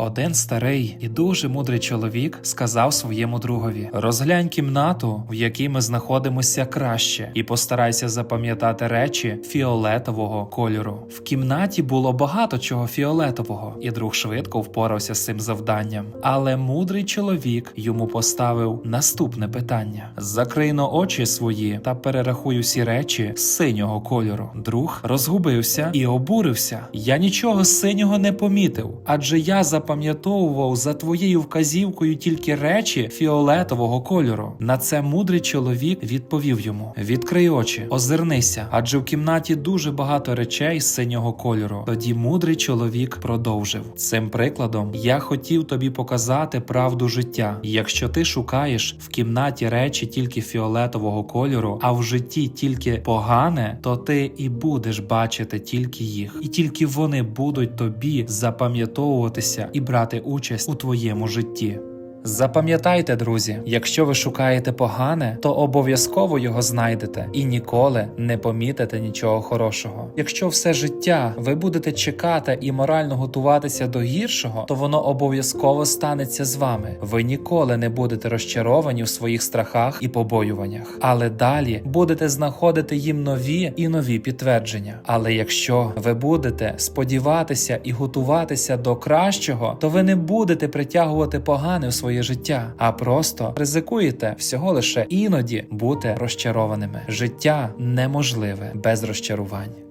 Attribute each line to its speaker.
Speaker 1: Один старий і дуже мудрий чоловік сказав своєму другові: розглянь кімнату, в якій ми знаходимося краще, і постарайся запам'ятати речі фіолетового кольору. В кімнаті було багато чого фіолетового, і друг швидко впорався з цим завданням. Але мудрий чоловік йому поставив наступне питання: закрий но очі свої та перерахуй усі речі синього кольору. Друг розгубився і обурився. Я нічого синього не помітив, адже я запам'ятовував за твоєю вказівкою тільки речі фіолетового кольору. На це мудрий чоловік відповів йому: Відкрий очі, озирнися, адже в кімнаті дуже багато речей синього кольору. Тоді мудрий чоловік продовжив. Цим прикладом я хотів тобі показати правду життя. Якщо ти шукаєш в кімнаті речі тільки фіолетового кольору, а в житті тільки погане, то ти і будеш бачити тільки їх, і тільки вони будуть тобі запам'ятовуватися і брати участь у твоєму житті. Запам'ятайте, друзі, якщо ви шукаєте погане, то обов'язково його знайдете і ніколи не помітите нічого хорошого. Якщо все життя ви будете чекати і морально готуватися до гіршого, то воно обов'язково станеться з вами. Ви ніколи не будете розчаровані в своїх страхах і побоюваннях, але далі будете знаходити їм нові і нові підтвердження. Але якщо ви будете сподіватися і готуватися до кращого, то ви не будете притягувати погане в своє життя, а просто ризикуєте всього лише іноді бути розчарованими. Життя неможливе без розчарувань.